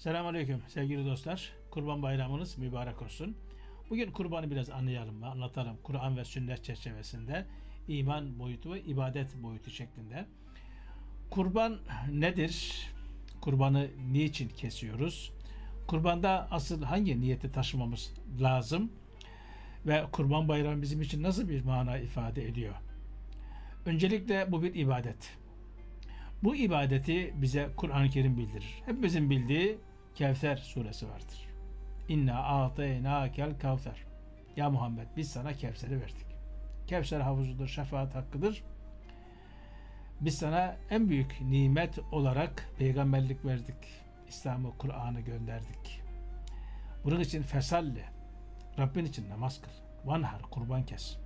Selamünaleyküm sevgili dostlar. Kurban bayramınız mübarek olsun. Bugün kurbanı biraz anlayalım ve anlatalım. Kur'an ve sünnet çerçevesinde iman boyutu ve ibadet boyutu şeklinde. Kurban nedir? Kurbanı niçin kesiyoruz? Kurbanda asıl hangi niyeti taşımamız lazım? Ve kurban bayramı bizim için nasıl bir mana ifade ediyor? Öncelikle bu bir ibadet. Bu ibadeti bize Kur'an-ı Kerim bildirir. Hepimizin bildiği Kevser suresi vardır. İnna a'teynakel kevser. Ya Muhammed biz sana Kevser'i verdik. Kevser havuzudur, şefaat hakkıdır. Biz sana en büyük nimet olarak peygamberlik verdik. İslam'ı, Kur'an'ı gönderdik. Bunun için fesalli. Rabbin için namaz kıl. Vanhar, kurban kes.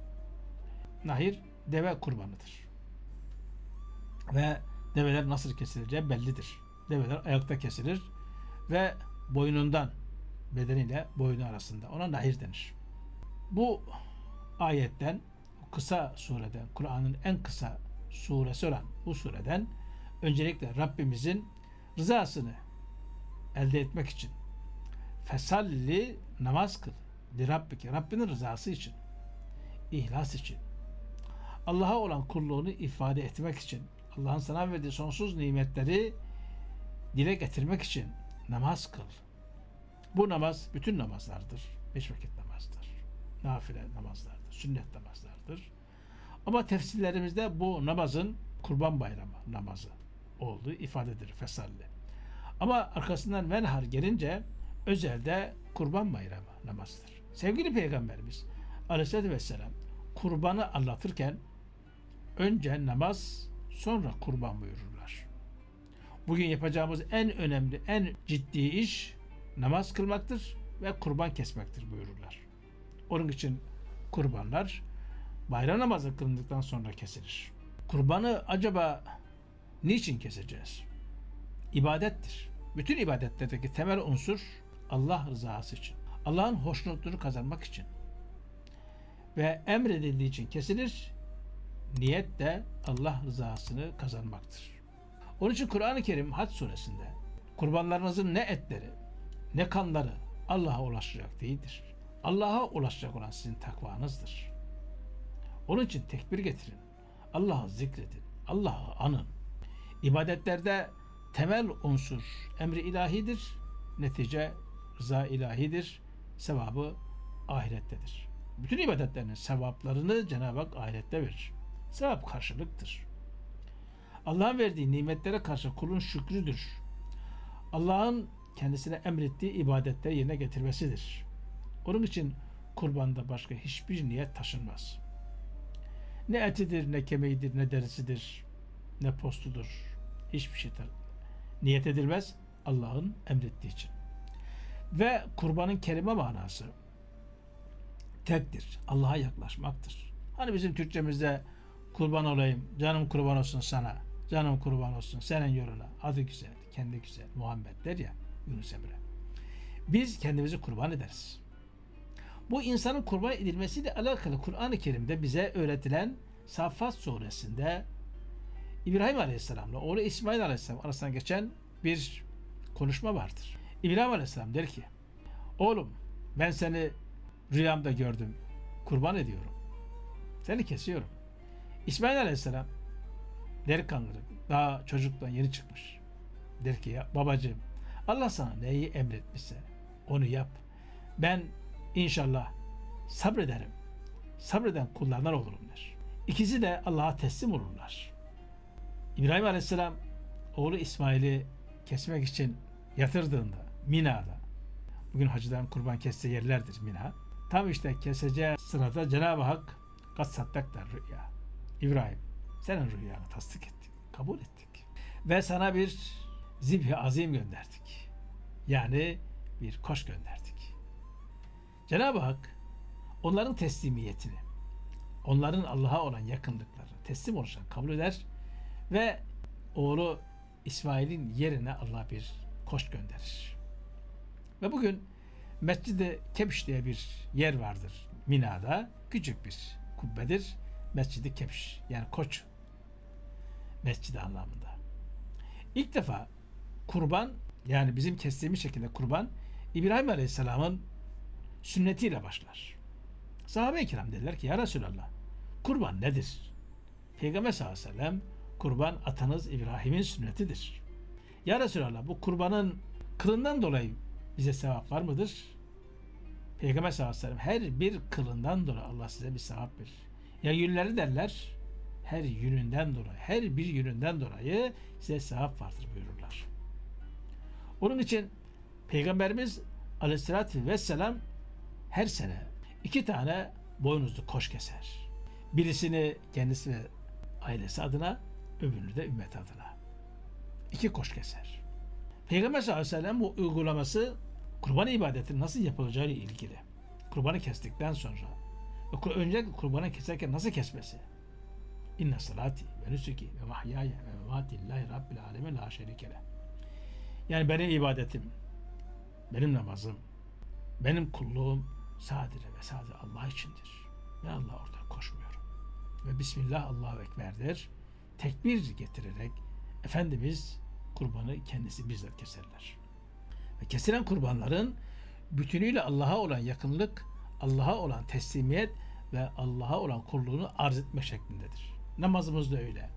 Nahir, deve kurbanıdır. Ve develer nasıl kesileceği bellidir. Develer ayakta kesilir ve boynundan bedeniyle boynu arasında. Ona nahir denir. Bu ayetten, kısa sureden, Kur'an'ın en kısa suresi olan bu sureden öncelikle Rabbimizin rızasını elde etmek için fesalli namaz kıl. Li Rabbike. Rabbinin rızası için. ihlas için. Allah'a olan kulluğunu ifade etmek için. Allah'ın sana verdiği sonsuz nimetleri dile getirmek için namaz kıl. Bu namaz bütün namazlardır. Beş vakit namazdır. Nafile namazlardır. Sünnet namazlardır. Ama tefsirlerimizde bu namazın kurban bayramı namazı olduğu ifadedir. Fesalli. Ama arkasından menhar gelince özelde kurban bayramı namazıdır. Sevgili Peygamberimiz Aleyhisselatü Vesselam kurbanı anlatırken önce namaz sonra kurban buyururlar. Bugün yapacağımız en önemli, en ciddi iş namaz kılmaktır ve kurban kesmektir buyururlar. Onun için kurbanlar bayram namazı kılındıktan sonra kesilir. Kurbanı acaba niçin keseceğiz? İbadettir. Bütün ibadetlerdeki temel unsur Allah rızası için. Allah'ın hoşnutluğunu kazanmak için. Ve emredildiği için kesilir. Niyet de Allah rızasını kazanmaktır. Onun için Kur'an-ı Kerim Hac suresinde kurbanlarınızın ne etleri ne kanları Allah'a ulaşacak değildir. Allah'a ulaşacak olan sizin takvanızdır. Onun için tekbir getirin. Allah'ı zikredin. Allah'ı anın. İbadetlerde temel unsur emri ilahidir. Netice rıza ilahidir. Sevabı ahirettedir. Bütün ibadetlerin sevaplarını Cenab-ı Hak ahirette verir. Sevap karşılıktır. Allah'ın verdiği nimetlere karşı kulun şükrüdür. Allah'ın kendisine emrettiği ibadetleri yerine getirmesidir. Onun için kurbanda başka hiçbir niyet taşınmaz. Ne etidir, ne kemiğidir, ne derisidir, ne postudur. Hiçbir şey niyet edilmez Allah'ın emrettiği için. Ve kurbanın kelime manası tektir. Allah'a yaklaşmaktır. Hani bizim Türkçemizde kurban olayım, canım kurban olsun sana, canım kurban olsun senin yoluna, adı güzel, kendi güzel, Muhammed der ya Yunus Emre. Biz kendimizi kurban ederiz. Bu insanın kurban edilmesiyle alakalı Kur'an-ı Kerim'de bize öğretilen Saffat suresinde İbrahim Aleyhisselam'la oğlu İsmail Aleyhisselam arasında geçen bir konuşma vardır. İbrahim Aleyhisselam der ki Oğlum ben seni rüyamda gördüm. Kurban ediyorum. Seni kesiyorum. İsmail Aleyhisselam delikanlı daha çocuktan yeni çıkmış. Der ki ya babacığım Allah sana neyi emretmişse onu yap. Ben inşallah sabrederim. Sabreden kullardan olurum der. İkisi de Allah'a teslim olurlar. İbrahim Aleyhisselam oğlu İsmail'i kesmek için yatırdığında Mina'da bugün hacıdan kurban kestiği yerlerdir Mina. Tam işte keseceği sırada Cenab-ı Hak kat sattak der rüya. İbrahim senin rüyanı tasdik ettik. Kabul ettik. Ve sana bir zibhi azim gönderdik. Yani bir koş gönderdik. Cenab-ı Hak onların teslimiyetini, onların Allah'a olan yakınlıkları teslim oluşan kabul eder ve oğlu İsmail'in yerine Allah bir koş gönderir. Ve bugün Mescid-i Kebş diye bir yer vardır Mina'da. Küçük bir kubbedir. Mescid-i Kebş yani koç mescidi anlamında. İlk defa kurban Yani bizim kestiğimiz şekilde kurban İbrahim Aleyhisselam'ın sünnetiyle başlar. Sahabe-i kiram dediler ki ya Resulallah kurban nedir? Peygamber sallallahu aleyhi ve sellem kurban atanız İbrahim'in sünnetidir. Ya Resulallah bu kurbanın kılından dolayı bize sevap var mıdır? Peygamber sallallahu aleyhi ve sellem her bir kılından dolayı Allah size bir sevap verir. Ya yünleri derler her yönünden dolayı, her bir yönünden dolayı size sevap vardır buyururlar. Onun için Peygamberimiz Aleyhisselatü Vesselam her sene iki tane boynuzlu koş keser. Birisini kendisi ve ailesi adına, öbürünü de ümmet adına. İki koş keser. Peygamber sallallahu aleyhi ve sellem bu uygulaması kurban ibadetinin nasıl yapılacağı ile ilgili. Kurbanı kestikten sonra önce kurbanı keserken nasıl kesmesi? İnne salati ve nusuki ve mahyaya ve memati lillahi rabbil alemin la şerike leh. Yani benim ibadetim, benim namazım, benim kulluğum sadece ve sadece Allah içindir. Ben Allah orada koşmuyorum. Ve Bismillah Allahu Ekber'dir. Tekbir getirerek Efendimiz kurbanı kendisi bizzat keserler. Ve kesilen kurbanların bütünüyle Allah'a olan yakınlık, Allah'a olan teslimiyet ve Allah'a olan kulluğunu arz etme şeklindedir. Namazımız da öyle.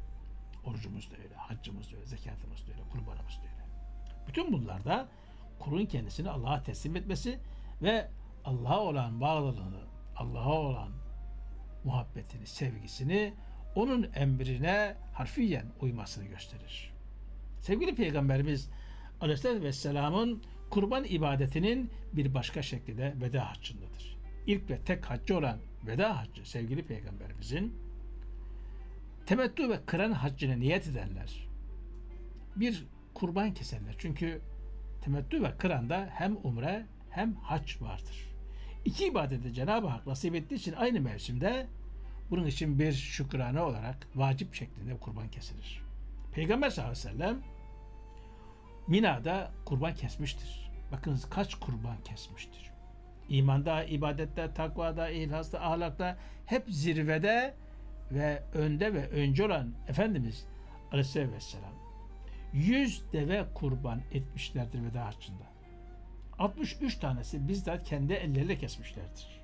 Orucumuz da öyle. Haccımız da öyle. Zekatımız da öyle. Kurbanımız da öyle. Bütün bunlarda kulun kendisini Allah'a teslim etmesi ve Allah'a olan bağlılığını, Allah'a olan muhabbetini, sevgisini onun emrine harfiyen uymasını gösterir. Sevgili Peygamberimiz Aleyhisselatü Vesselam'ın kurban ibadetinin bir başka şekli de veda haccındadır. İlk ve tek haccı olan veda haccı sevgili Peygamberimizin temettü ve kıran haccını niyet ederler. Bir kurban keserler. Çünkü temettü ve kıranda hem umre hem hac vardır. İki ibadeti Cenab-ı Hak nasip ettiği için aynı mevsimde bunun için bir şükrane olarak vacip şeklinde kurban kesilir. Peygamber sallallahu aleyhi ve sellem Mina'da kurban kesmiştir. Bakınız kaç kurban kesmiştir. İmanda, ibadette, takvada, ihlasda, ahlakta hep zirvede ve önde ve önce olan Efendimiz Aleyhisselatü Vesselam 100 deve kurban etmişlerdir veda haccında. 63 tanesi bizzat kendi elleriyle kesmişlerdir.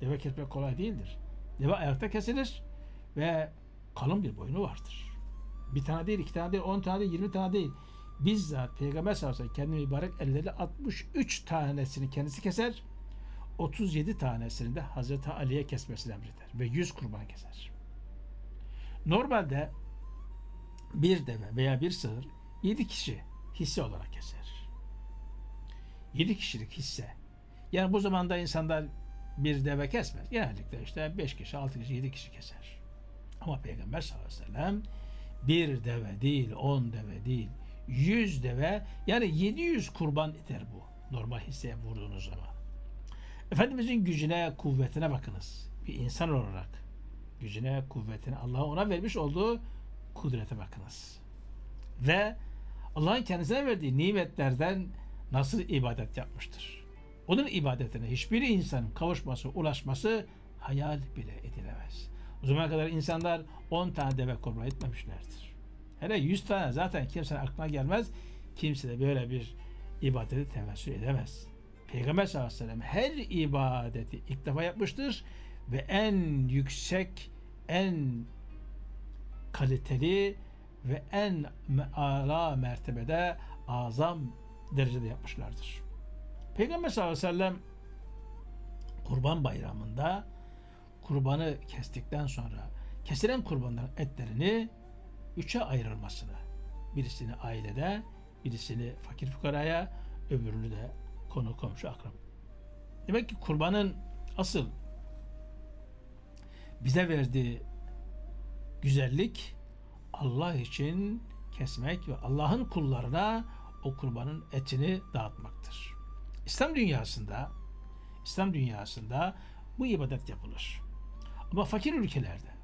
Deve kesmek kolay değildir. Deve ayakta kesilir ve kalın bir boynu vardır. Bir tane değil, iki tane değil, on tane değil, yirmi tane değil. Bizzat Peygamber sallallahu aleyhi ve sellem mübarek elleriyle 63 tanesini kendisi keser. 37 tanesini de Hazreti Ali'ye kesmesini emreder ve 100 kurban keser. Normalde bir deve veya bir sığır 7 kişi hisse olarak keser. 7 kişilik hisse. Yani bu zamanda insanlar bir deve kesmez. Genellikle işte 5 kişi, 6 kişi, 7 kişi keser. Ama Peygamber sallallahu aleyhi ve sellem bir deve değil, 10 deve değil, 100 deve yani 700 kurban eder bu normal hisseye vurduğunuz zaman. Efendimizin gücüne, kuvvetine bakınız. Bir insan olarak gücüne, kuvvetine, Allah ona vermiş olduğu kudrete bakınız. Ve Allah'ın kendisine verdiği nimetlerden nasıl ibadet yapmıştır. Onun ibadetine hiçbir insanın kavuşması, ulaşması hayal bile edilemez. O zamana kadar insanlar 10 tane deve kurban etmemişlerdir. Hele 100 tane zaten kimsenin aklına gelmez. Kimse de böyle bir ibadeti temessül edemez. Peygamber sallallahu aleyhi ve sellem her ibadeti ilk defa yapmıştır ve en yüksek, en kaliteli ve en ala mertebede azam derecede yapmışlardır. Peygamber sallallahu aleyhi ve sellem kurban bayramında kurbanı kestikten sonra kesilen kurbanların etlerini üçe ayrılmasını birisini ailede, birisini fakir fukaraya, öbürünü de konu komşu akrab. Demek ki kurbanın asıl bize verdiği güzellik Allah için kesmek ve Allah'ın kullarına o kurbanın etini dağıtmaktır. İslam dünyasında İslam dünyasında bu ibadet yapılır. Ama fakir ülkelerde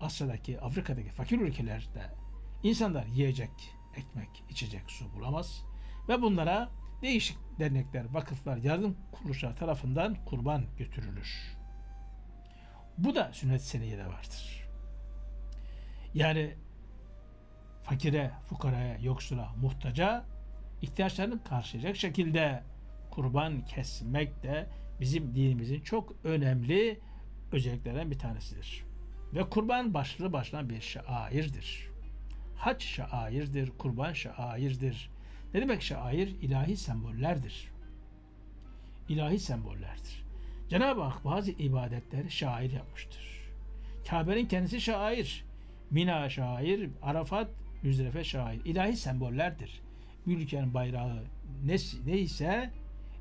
Asya'daki, Afrika'daki fakir ülkelerde insanlar yiyecek, ekmek, içecek su bulamaz ve bunlara değişik dernekler, vakıflar, yardım kuruluşlar tarafından kurban götürülür. Bu da sünnet seniyede vardır. Yani fakire, fukaraya, yoksula, muhtaca ihtiyaçlarını karşılayacak şekilde kurban kesmek de bizim dinimizin çok önemli özelliklerinden bir tanesidir. Ve kurban başlı başına bir şairdir. Hac şairdir, kurban şairdir. Ne demek şair? İlahi sembollerdir. İlahi sembollerdir. Cenab-ı Hak bazı ibadetleri şair yapmıştır. Kabe'nin kendisi şair. Mina şair, Arafat, Müzdelife şair. İlahi sembollerdir. Bir ülkenin bayrağı nesi- neyse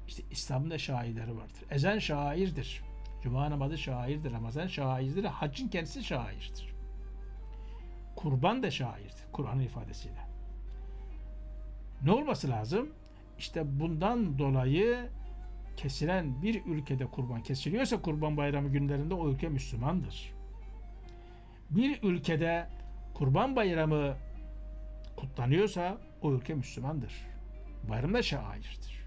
işte İslam'ın da şairleri vardır. Ezen şairdir. Cuma namazı şairdir. Ramazan şairdir. Haccın kendisi şairdir. Kurban da şairdir. Kur'an'ın ifadesiyle. Ne olması lazım? İşte bundan dolayı kesilen bir ülkede kurban kesiliyorsa kurban bayramı günlerinde o ülke Müslümandır. Bir ülkede kurban bayramı kutlanıyorsa o ülke Müslümandır. Bayram da şairdir.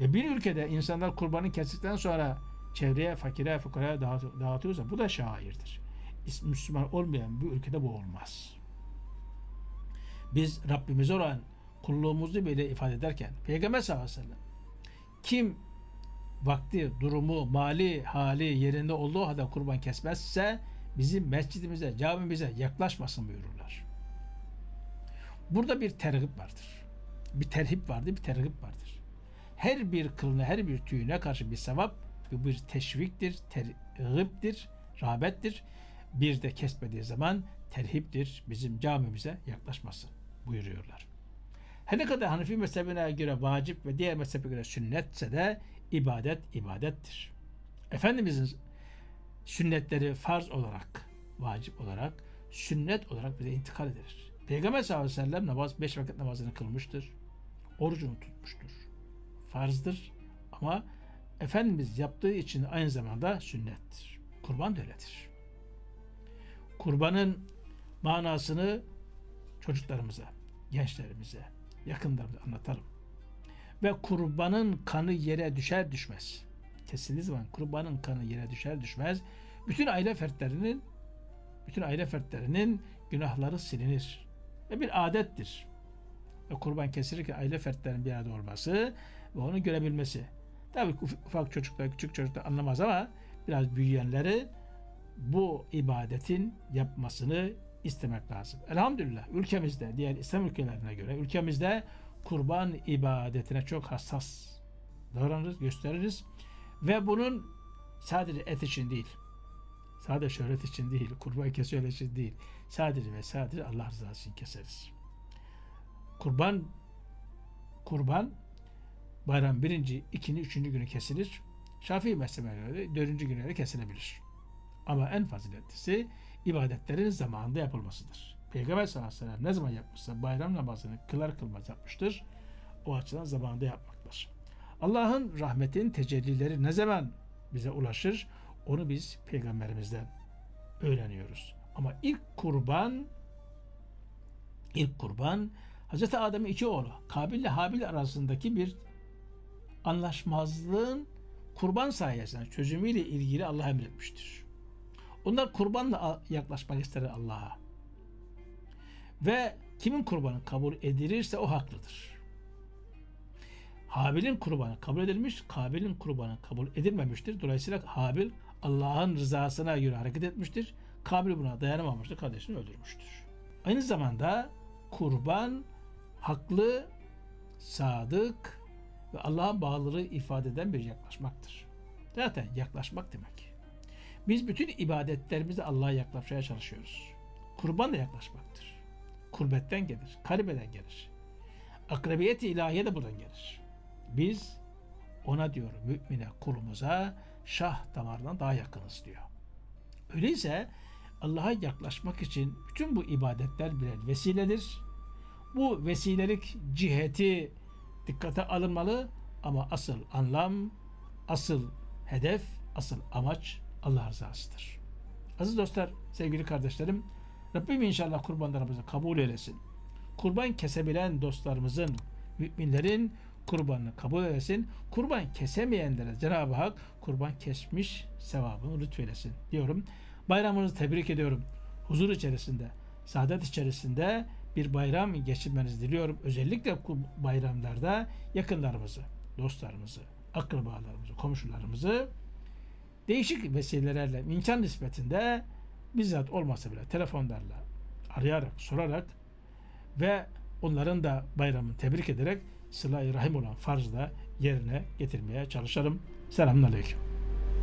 Ve bir ülkede insanlar kurbanı kestikten sonra çevreye, fakire, fukaraya dağıt- dağıtıyorsa bu da şairdir. Müslüman olmayan bir ülkede bu olmaz. Biz Rabbimize olan kulluğumuzu bile ifade ederken Peygamber sallallahu aleyhi ve sellem kim vakti, durumu, mali hali yerinde olduğu halde kurban kesmezse bizim mescidimize, camimize yaklaşmasın buyururlar. Burada bir tergip vardır. Bir terhip vardır, bir tergip vardır. Her bir kılına, her bir tüyüne karşı bir sevap, bu bir teşviktir, tergiptir, rağbettir. Bir de kesmediği zaman terhiptir, bizim camimize yaklaşmasın buyuruyorlar. Her ne kadar Hanefi mezhebine göre vacip ve diğer mezhebe göre sünnetse de ibadet ibadettir. Efendimizin sünnetleri farz olarak, vacip olarak, sünnet olarak bize intikal edilir. Peygamber sallallahu aleyhi ve sellem namaz, beş vakit namazını kılmıştır. Orucunu tutmuştur. Farzdır ama Efendimiz yaptığı için aynı zamanda sünnettir. Kurban da öyledir. Kurbanın manasını çocuklarımıza, gençlerimize, yakınlarımıza anlatalım. Ve kurbanın kanı yere düşer düşmez. Kesildiği zaman kurbanın kanı yere düşer düşmez. Bütün aile fertlerinin bütün aile fertlerinin günahları silinir. Ve bir adettir. Ve kurban kesilirken aile fertlerinin bir arada olması ve onu görebilmesi. Uf- ufak çocuklar, küçük çocuklar anlamaz ama biraz büyüyenleri bu ibadetin yapmasını istemek lazım. Elhamdülillah ülkemizde diğer İslam ülkelerine göre ülkemizde kurban ibadetine çok hassas davranırız, gösteririz. Ve bunun sadece et için değil, sadece şöhret için değil, kurban kesiyor için değil, sadece ve sadece Allah rızası için keseriz. Kurban kurban bayram birinci, ikinci, üçüncü günü kesilir. Şafii mezhebine göre dördüncü güne de kesilebilir. Ama en faziletlisi ibadetlerin zamanında yapılmasıdır. Peygamber sallallahu aleyhi ve sellem ne zaman yapmışsa bayram namazını kılar kılmaz yapmıştır. O açıdan zamanında yapmaktır. Allah'ın rahmetin tecellileri ne zaman bize ulaşır? Onu biz peygamberimizden öğreniyoruz. Ama ilk kurban ilk kurban Hz. Adem'in iki oğlu Kabil ile Habil arasındaki bir anlaşmazlığın kurban sayesinde çözümüyle ilgili Allah emretmiştir. Onlar kurbanla yaklaşmak ister Allah'a. Ve kimin kurbanı kabul edilirse o haklıdır. Habil'in kurbanı kabul edilmiş, Kabil'in kurbanı kabul edilmemiştir. Dolayısıyla Habil Allah'ın rızasına göre hareket etmiştir. Kabil buna dayanamamıştır, kardeşini öldürmüştür. Aynı zamanda kurban haklı, sadık ve Allah'a bağlılığı ifade eden bir yaklaşmaktır. Zaten yaklaşmak demek. Biz bütün ibadetlerimizde Allah'a yaklaşmaya çalışıyoruz. Kurban da yaklaşmaktır. Kurbetten gelir, karibeden gelir. Akrabiyet-i ilahiye de buradan gelir. Biz ona diyor mümine kulumuza şah damardan daha yakınız diyor. Öyleyse Allah'a yaklaşmak için bütün bu ibadetler birer vesiledir. Bu vesilelik ciheti dikkate alınmalı ama asıl anlam, asıl hedef, asıl amaç Allah rızasıdır. Aziz dostlar, sevgili kardeşlerim, Rabbim inşallah kurbanlarımızı kabul eylesin. Kurban kesebilen dostlarımızın, müminlerin kurbanını kabul eylesin. Kurban kesemeyenlere Cenab-ı Hak kurban kesmiş sevabını lütfeylesin diyorum. Bayramınızı tebrik ediyorum. Huzur içerisinde, saadet içerisinde bir bayram geçirmenizi diliyorum. Özellikle bayramlarda yakınlarımızı, dostlarımızı, akrabalarımızı, komşularımızı değişik vesilelerle imkan nispetinde bizzat olmasa bile telefonlarla arayarak, sorarak ve onların da bayramını tebrik ederek sıla-i rahim olan farzı da yerine getirmeye çalışalım. Selamun Aleyküm.